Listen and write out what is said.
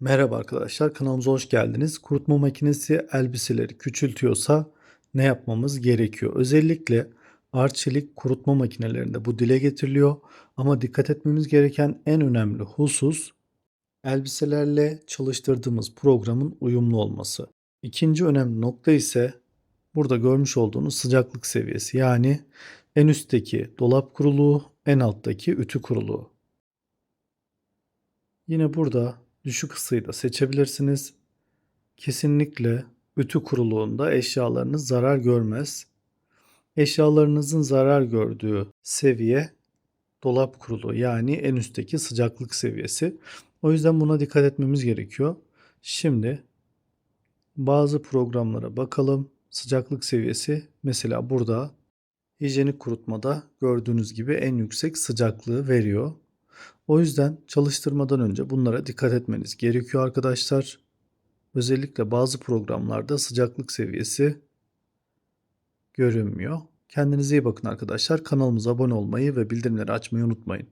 Merhaba arkadaşlar, kanalımıza hoş geldiniz. Kurutma makinesi elbiseleri küçültüyorsa ne yapmamız gerekiyor? Özellikle arçelik kurutma makinelerinde bu dile getiriliyor ama dikkat etmemiz gereken en önemli husus elbiselerle çalıştırdığımız programın uyumlu olması. İkinci önemli nokta ise burada görmüş olduğunuz sıcaklık seviyesi yani en üstteki dolap kuruluğu, en alttaki ütü kuruluğu. Yine burada düşük ısıyı da seçebilirsiniz. Kesinlikle ütü kuruluğunda eşyalarınız zarar görmez. Eşyalarınızın zarar gördüğü seviye dolap kuruluğu yani en üstteki sıcaklık seviyesi. O yüzden buna dikkat etmemiz gerekiyor. Şimdi bazı programlara bakalım. Sıcaklık seviyesi mesela burada hijyenik kurutmada gördüğünüz gibi en yüksek sıcaklığı veriyor. O yüzden çalıştırmadan önce bunlara dikkat etmeniz gerekiyor arkadaşlar. Özellikle bazı programlarda sıcaklık seviyesi görünmüyor. Kendinize iyi bakın arkadaşlar. Kanalımıza abone olmayı ve bildirimleri açmayı unutmayın.